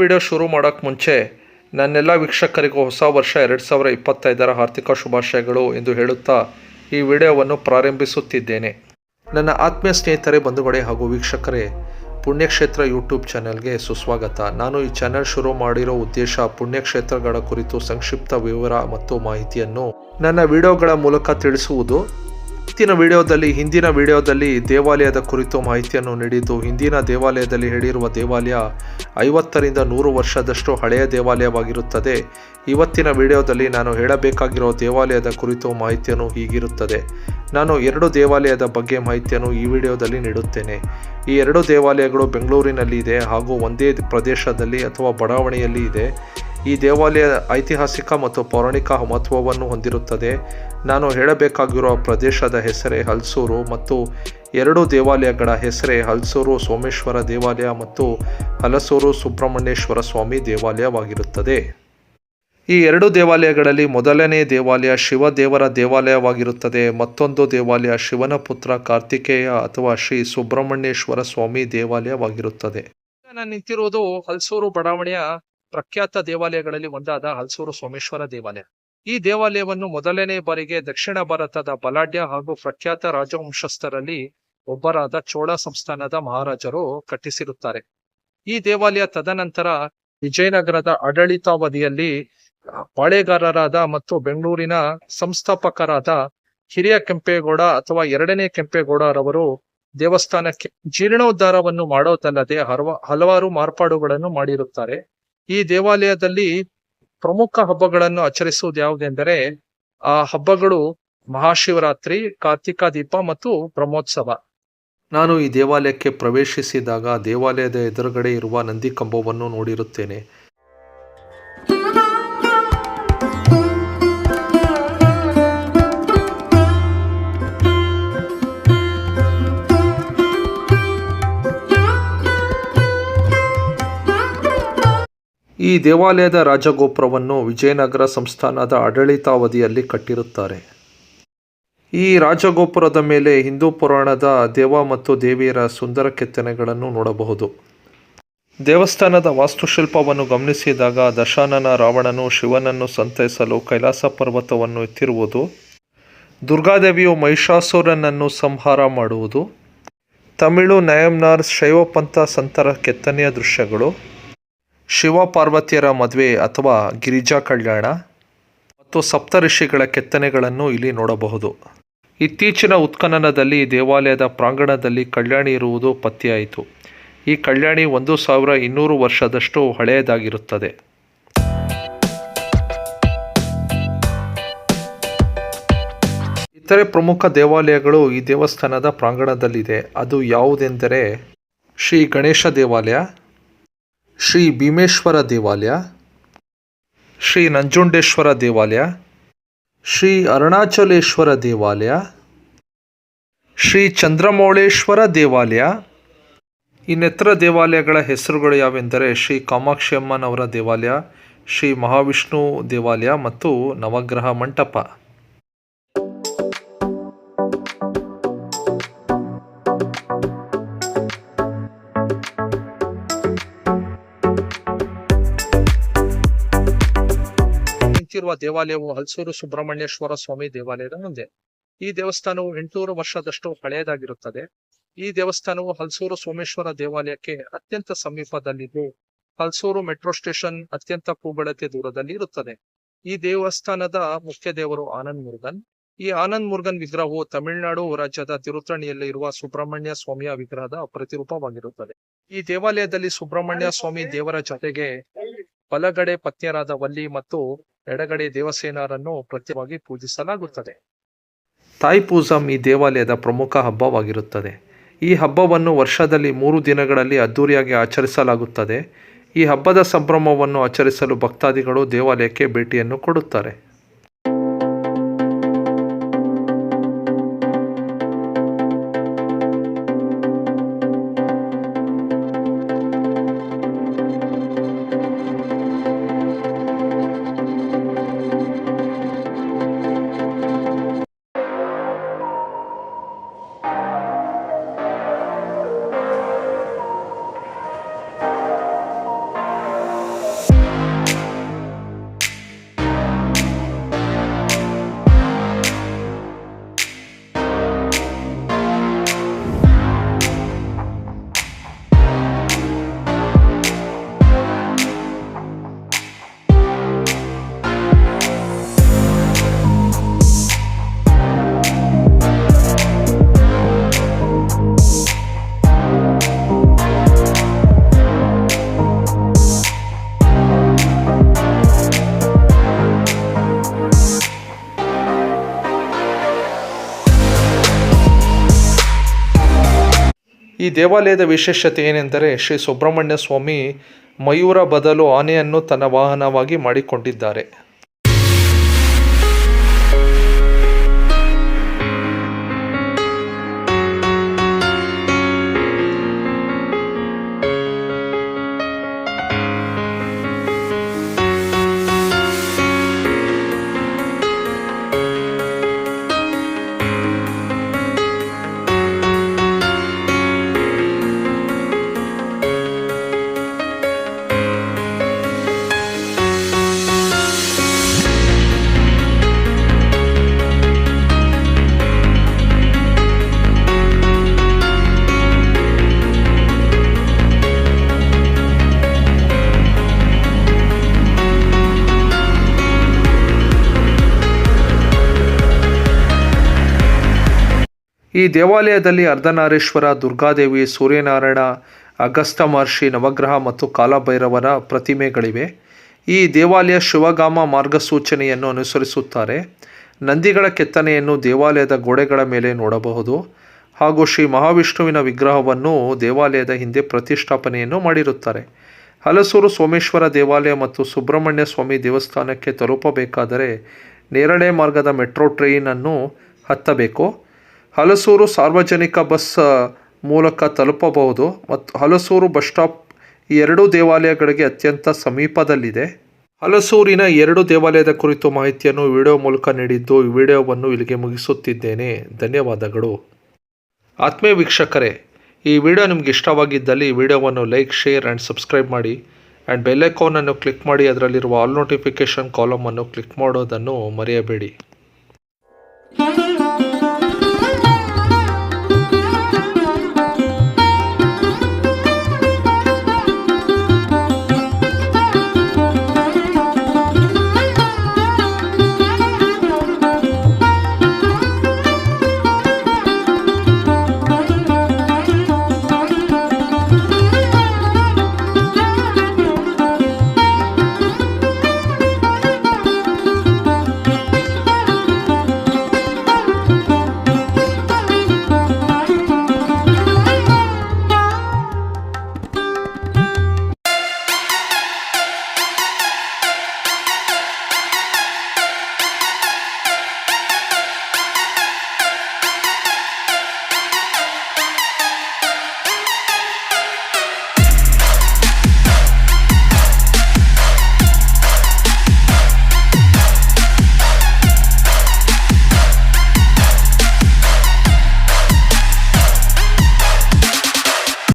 Video ಶುರು ಮಾಡೋಕ್ಕೆ ಮುಂಚೆ ನನ್ನೆಲ್ಲ ವೀಕ್ಷಕರಿಗೂ ಹೊಸ ವರ್ಷ ಎರಡು ಸಾವಿರ ಇಪ್ಪತ್ತೈದರ ಆರ್ಥಿಕ ಶುಭಾಶಯಗಳು ಎಂದು ಹೇಳುತ್ತಾ ಈ ವಿಡಿಯೋವನ್ನು ಪ್ರಾರಂಭಿಸುತ್ತಿದ್ದೇನೆ. ನನ್ನ ಆತ್ಮೀಯ ಸ್ನೇಹಿತರೆ, ಬಂಧುಗಳೇ ಹಾಗೂ ವೀಕ್ಷಕರೇ, ಪುಣ್ಯಕ್ಷೇತ್ರ ಯೂಟ್ಯೂಬ್ ಚಾನೆಲ್ಗೆ ಸುಸ್ವಾಗತ. ನಾನು ಈ ಚಾನೆಲ್ ಶುರು ಮಾಡಿರೋ ಉದ್ದೇಶ ಪುಣ್ಯಕ್ಷೇತ್ರಗಳ ಕುರಿತು ಸಂಕ್ಷಿಪ್ತ ವಿವರ ಮತ್ತು ಮಾಹಿತಿಯನ್ನು ನನ್ನ ವಿಡಿಯೋಗಳ ಮೂಲಕ ತಿಳಿಸುವುದು. ಇವತ್ತಿನ ವಿಡಿಯೋದಲ್ಲಿ, ಹಿಂದಿನ ವಿಡಿಯೋದಲ್ಲಿ ದೇವಾಲಯದ ಕುರಿತು ಮಾಹಿತಿಯನ್ನು ನೀಡಿದ್ದು, ಹಿಂದಿನ ದೇವಾಲಯದಲ್ಲಿ ಹೇಳಿರುವ ದೇವಾಲಯ ಐವತ್ತರಿಂದ ನೂರು ವರ್ಷದಷ್ಟು ಹಳೆಯ ದೇವಾಲಯವಾಗಿರುತ್ತದೆ. ಇವತ್ತಿನ ವಿಡಿಯೋದಲ್ಲಿ ನಾನು ಹೇಳಬೇಕಾಗಿರೋ ದೇವಾಲಯದ ಕುರಿತು ಮಾಹಿತಿಯನ್ನು ಹೀಗಿರುತ್ತದೆ. ನಾನು ಎರಡು ದೇವಾಲಯದ ಬಗ್ಗೆ ಮಾಹಿತಿಯನ್ನು ಈ ವಿಡಿಯೋದಲ್ಲಿ ನೀಡುತ್ತೇನೆ. ಈ ಎರಡು ದೇವಾಲಯಗಳು ಬೆಂಗಳೂರಿನಲ್ಲಿ ಇದೆ ಹಾಗೂ ಒಂದೇ ಪ್ರದೇಶದಲ್ಲಿ ಅಥವಾ ಬಡಾವಣೆಯಲ್ಲಿ ಇದೆ. ಈ ದೇವಾಲಯ ಐತಿಹಾಸಿಕ ಮತ್ತು ಪೌರಾಣಿಕ ಮಹತ್ವವನ್ನು ಹೊಂದಿರುತ್ತದೆ. ನಾನು ಹೇಳಬೇಕಾಗಿರುವ ಪ್ರದೇಶದ ಹೆಸರೇ ಹಲ್ಸೂರು ಮತ್ತು ಎರಡು ದೇವಾಲಯಗಳ ಹೆಸರೇ ಹಲ್ಸೂರು ಸೋಮೇಶ್ವರ ದೇವಾಲಯ ಮತ್ತು ಹಲಸೂರು ಸುಬ್ರಹ್ಮಣ್ಯೇಶ್ವರ ಸ್ವಾಮಿ ದೇವಾಲಯವಾಗಿರುತ್ತದೆ. ಈ ಎರಡು ದೇವಾಲಯಗಳಲ್ಲಿ ಮೊದಲನೇ ದೇವಾಲಯ ಶಿವ ದೇವರ ದೇವಾಲಯವಾಗಿರುತ್ತದೆ. ಮತ್ತೊಂದು ದೇವಾಲಯ ಶಿವನ ಪುತ್ರ ಕಾರ್ತಿಕೇಯ ಅಥವಾ ಶ್ರೀ ಸುಬ್ರಹ್ಮಣ್ಯೇಶ್ವರ ಸ್ವಾಮಿ ದೇವಾಲಯವಾಗಿರುತ್ತದೆ. ನಾನು ನಿಂತಿರುವುದು ಹಲ್ಸೂರು ಬಡಾವಣೆಯ ಪ್ರಖ್ಯಾತ ದೇವಾಲಯಗಳಲ್ಲಿ ಒಂದಾದ ಹಲ್ಸೂರು ಸೋಮೇಶ್ವರ ದೇವಾಲಯ. ಈ ದೇವಾಲಯವನ್ನು ಮೊದಲನೇ ಬಾರಿಗೆ ದಕ್ಷಿಣ ಭಾರತದ ಬಲಾಢ್ಯ ಹಾಗೂ ಪ್ರಖ್ಯಾತ ರಾಜವಂಶಸ್ಥರಲ್ಲಿ ಒಬ್ಬರಾದ ಚೋಳ ಸಂಸ್ಥಾನದ ಮಹಾರಾಜರು ಕಟ್ಟಿಸಿರುತ್ತಾರೆ. ಈ ದೇವಾಲಯ ತದನಂತರ ವಿಜಯನಗರದ ಆಡಳಿತಾವಧಿಯಲ್ಲಿ ಪಾಳೆಗಾರರಾದ ಮತ್ತು ಬೆಂಗಳೂರಿನ ಸಂಸ್ಥಾಪಕರಾದ ಹಿರಿಯ ಕೆಂಪೇಗೌಡ ಅಥವಾ ಎರಡನೇ ಕೆಂಪೇಗೌಡರವರು ದೇವಸ್ಥಾನಕ್ಕೆ ಜೀರ್ಣೋದ್ಧಾರವನ್ನು ಮಾಡೋದಲ್ಲದೆ ಹಲವ ಹಲವಾರು ಮಾರ್ಪಾಡುಗಳನ್ನು ಮಾಡಿರುತ್ತಾರೆ. ಈ ದೇವಾಲಯದಲ್ಲಿ ಪ್ರಮುಖ ಹಬ್ಬಗಳನ್ನು ಆಚರಿಸುವುದು ಯಾವುದೆಂದರೆ, ಆ ಹಬ್ಬಗಳು ಮಹಾಶಿವರಾತ್ರಿ, ಕಾರ್ತಿಕ ದೀಪ ಮತ್ತು ಬ್ರಹ್ಮೋತ್ಸವ. ನಾನು ಈ ದೇವಾಲಯಕ್ಕೆ ಪ್ರವೇಶಿಸಿದಾಗ ದೇವಾಲಯದ ಎದುರುಗಡೆ ಇರುವ ನಂದಿ ಕಂಬವನ್ನು ನೋಡಿರುತ್ತೇನೆ. ಈ ದೇವಾಲಯದ ರಾಜಗೋಪುರವನ್ನು ವಿಜಯನಗರ ಸಂಸ್ಥಾನದ ಆಡಳಿತಾವಧಿಯಲ್ಲಿ ಕಟ್ಟಿರುತ್ತಾರೆ. ಈ ರಾಜಗೋಪುರದ ಮೇಲೆ ಹಿಂದೂ ಪುರಾಣದ ದೇವ ಮತ್ತು ದೇವಿಯರ ಸುಂದರ ಕೆತ್ತನೆಗಳನ್ನು ನೋಡಬಹುದು. ದೇವಸ್ಥಾನದ ವಾಸ್ತುಶಿಲ್ಪವನ್ನು ಗಮನಿಸಿದಾಗ ದಶಾನನ ರಾವಣನು ಶಿವನನ್ನು ಸಂತೈಸಲು ಕೈಲಾಸ ಪರ್ವತವನ್ನು ಎತ್ತಿರುವುದು, ದುರ್ಗಾದೇವಿಯು ಮಹಿಷಾಸುರನನ್ನು ಸಂಹಾರ ಮಾಡುವುದು, ತಮಿಳು ನಯಂನಾರ್ ಶೈವಪಂಥ ಸಂತರ ಕೆತ್ತನೆಯ ದೃಶ್ಯಗಳು ಶಿವ ಪಾರ್ವತಿಯರ ಮದುವೆ ಅಥವಾ ಗಿರಿಜಾ ಕಲ್ಯಾಣ ಮತ್ತು ಸಪ್ತಋಷಿಗಳ ಕೆತ್ತನೆಗಳನ್ನು ಇಲ್ಲಿ ನೋಡಬಹುದು. ಇತ್ತೀಚಿನ ಉತ್ಖನನದಲ್ಲಿ ದೇವಾಲಯದ ಪ್ರಾಂಗಣದಲ್ಲಿ ಕಲ್ಯಾಣಿ ಇರುವುದು ಪತ್ತೆಯಾಯಿತು. ಈ ಕಲ್ಯಾಣಿ ಒಂದು ಸಾವಿರ ಇನ್ನೂರು ವರ್ಷದಷ್ಟು ಹಳೆಯದಾಗಿರುತ್ತದೆ. ಇತರೆ ಪ್ರಮುಖ ದೇವಾಲಯಗಳು ಈ ದೇವಸ್ಥಾನದ ಪ್ರಾಂಗಣದಲ್ಲಿದೆ. ಅದು ಯಾವುದೆಂದರೆ ಶ್ರೀ ಗಣೇಶ ದೇವಾಲಯ ಶ್ರೀ ಭೀಮೇಶ್ವರ ದೇವಾಲಯ, ಶ್ರೀ ನಂಜುಂಡೇಶ್ವರ ದೇವಾಲಯ, ಶ್ರೀ ಅರುಣಾಚಲೇಶ್ವರ ದೇವಾಲಯ, ಶ್ರೀ ಚಂದ್ರಮೌಳೇಶ್ವರ ದೇವಾಲಯ. ಇನ್ನೆತ್ತರ ದೇವಾಲಯಗಳ ಹೆಸರುಗಳು ಯಾವೆಂದರೆ ಶ್ರೀ ಕಾಮಾಕ್ಷಿ ಅಮ್ಮನವರ ದೇವಾಲಯ, ಶ್ರೀ ಮಹಾವಿಷ್ಣು ದೇವಾಲಯ ಮತ್ತು ನವಗ್ರಹ ಮಂಟಪ. ನಿಂತಿರುವ ದೇವಾಲಯವು ಹಲ್ಸೂರು ಸುಬ್ರಹ್ಮಣ್ಯೇಶ್ವರ ಸ್ವಾಮಿ ದೇವಾಲಯದ ಮುಂದೆ. ಈ ದೇವಸ್ಥಾನವು ಎಂಟುನೂರು ವರ್ಷದಷ್ಟು ಹಳೆಯದಾಗಿರುತ್ತದೆ. ಈ ದೇವಸ್ಥಾನವು ಹಲ್ಸೂರು ಸೋಮೇಶ್ವರ ದೇವಾಲಯಕ್ಕೆ ಅತ್ಯಂತ ಸಮೀಪದಲ್ಲಿದ್ದು, ಹಲ್ಸೂರು ಮೆಟ್ರೋ ಸ್ಟೇಷನ್ ಅತ್ಯಂತ ಕೂಗಳತೆ ದೂರದಲ್ಲಿ ಇರುತ್ತದೆ. ಈ ದೇವಸ್ಥಾನದ ಮುಖ್ಯ ದೇವರು ಆನಂದ್ ಮುರುಗನ್. ಈ ಆನಂದ್ ಮುರುಗನ್ ವಿಗ್ರಹವು ತಮಿಳುನಾಡು ರಾಜ್ಯದ ತಿರುತ್ತಣಿಯಲ್ಲಿ ಇರುವ ಸುಬ್ರಹ್ಮಣ್ಯ ಸ್ವಾಮಿಯ ವಿಗ್ರಹದ ಪ್ರತಿರೂಪವಾಗಿರುತ್ತದೆ. ಈ ದೇವಾಲಯದಲ್ಲಿ ಸುಬ್ರಹ್ಮಣ್ಯ ಸ್ವಾಮಿ ದೇವರ ಜೊತೆಗೆ ಬಲಗಡೆ ಪತ್ನಿಯರಾದ ವಲ್ಲಿ ಮತ್ತು ಎಡಗಡೆ ದೇವಸೇನರನ್ನು ಪ್ರತ್ಯೇಕವಾಗಿ ಪೂಜಿಸಲಾಗುತ್ತದೆ. ತಾಯಿ ಪೂಜಮ್ ಈ ದೇವಾಲಯದ ಪ್ರಮುಖ ಹಬ್ಬವಾಗಿರುತ್ತದೆ. ಈ ಹಬ್ಬವನ್ನು ವರ್ಷದಲ್ಲಿ ಮೂರು ದಿನಗಳಲ್ಲಿ ಅದ್ದೂರಿಯಾಗಿ ಆಚರಿಸಲಾಗುತ್ತದೆ. ಈ ಹಬ್ಬದ ಸಂಭ್ರಮವನ್ನು ಆಚರಿಸಲು ಭಕ್ತಾದಿಗಳು ದೇವಾಲಯಕ್ಕೆ ಭೇಟಿಯನ್ನು ಕೊಡುತ್ತಾರೆ. ಈ ದೇವಾಲಯದ ವಿಶೇಷತೆ ಏನೆಂದರೆ ಶ್ರೀ ಸುಬ್ರಹ್ಮಣ್ಯ ಸ್ವಾಮಿ ಮಯೂರ ಬದಲು ಆನೆಯನ್ನು ತನ್ನ ವಾಹನವಾಗಿ ಮಾಡಿಕೊಂಡಿದ್ದಾರೆ. ಈ ದೇವಾಲಯದಲ್ಲಿ ಅರ್ಧನಾರೇಶ್ವರ, ದುರ್ಗಾದೇವಿ, ಸೂರ್ಯನಾರಾಯಣ ಅಗಸ್ತ ಮಹರ್ಷಿ ನವಗ್ರಹ ಮತ್ತು ಕಾಲಭೈರವರ ಪ್ರತಿಮೆಗಳಿವೆ. ಈ ದೇವಾಲಯ ಶಿವಗಾಮ ಮಾರ್ಗಸೂಚನೆಯನ್ನು ಅನುಸರಿಸುತ್ತಾರೆ. ನಂದಿಗಳ ಕೆತ್ತನೆಯನ್ನು ದೇವಾಲಯದ ಗೋಡೆಗಳ ಮೇಲೆ ನೋಡಬಹುದು. ಹಾಗೂ ಶ್ರೀ ಮಹಾವಿಷ್ಣುವಿನ ವಿಗ್ರಹವನ್ನು ದೇವಾಲಯದ ಹಿಂದೆ ಪ್ರತಿಷ್ಠಾಪನೆಯನ್ನು ಮಾಡಿರುತ್ತಾರೆ. ಹಲಸೂರು ಸೋಮೇಶ್ವರ ದೇವಾಲಯ ಮತ್ತು ಸುಬ್ರಹ್ಮಣ್ಯ ಸ್ವಾಮಿ ದೇವಸ್ಥಾನಕ್ಕೆ ತಲುಪಬೇಕಾದರೆ ನೇರಳೆ ಮಾರ್ಗದ ಮೆಟ್ರೋ ಟ್ರೈನನ್ನು ಹತ್ತಬೇಕು. ಹಲಸೂರು ಸಾರ್ವಜನಿಕ ಬಸ್ ಮೂಲಕ ತಲುಪಬಹುದು ಮತ್ತು ಹಲಸೂರು ಬಸ್ ಸ್ಟಾಪ್ ಈ ಎರಡೂ ದೇವಾಲಯಗಳಿಗೆ ಅತ್ಯಂತ ಸಮೀಪದಲ್ಲಿದೆ. ಹಲಸೂರಿನ ಎರಡು ದೇವಾಲಯದ ಕುರಿತು ಮಾಹಿತಿಯನ್ನು ವಿಡಿಯೋ ಮೂಲಕ ನೀಡಿದ್ದು ಈ ವಿಡಿಯೋವನ್ನು ಇಲ್ಲಿಗೆ ಮುಗಿಸುತ್ತಿದ್ದೇನೆ. ಧನ್ಯವಾದಗಳು. ಆತ್ಮೀಯ ವೀಕ್ಷಕರೇ, ಈ ವಿಡಿಯೋ ನಿಮಗೆ ಇಷ್ಟವಾಗಿದ್ದಲ್ಲಿ ಈ ವಿಡಿಯೋವನ್ನು ಲೈಕ್, ಶೇರ್ ಆ್ಯಂಡ್ ಸಬ್ಸ್ಕ್ರೈಬ್ ಮಾಡಿ ಆ್ಯಂಡ್ ಬೆಲ್ಲೈಕಾನನ್ನು ಕ್ಲಿಕ್ ಮಾಡಿ ಅದರಲ್ಲಿರುವ ಆಲ್ ನೋಟಿಫಿಕೇಷನ್ ಕಾಲಮನ್ನು ಕ್ಲಿಕ್ ಮಾಡೋದನ್ನು ಮರೆಯಬೇಡಿ.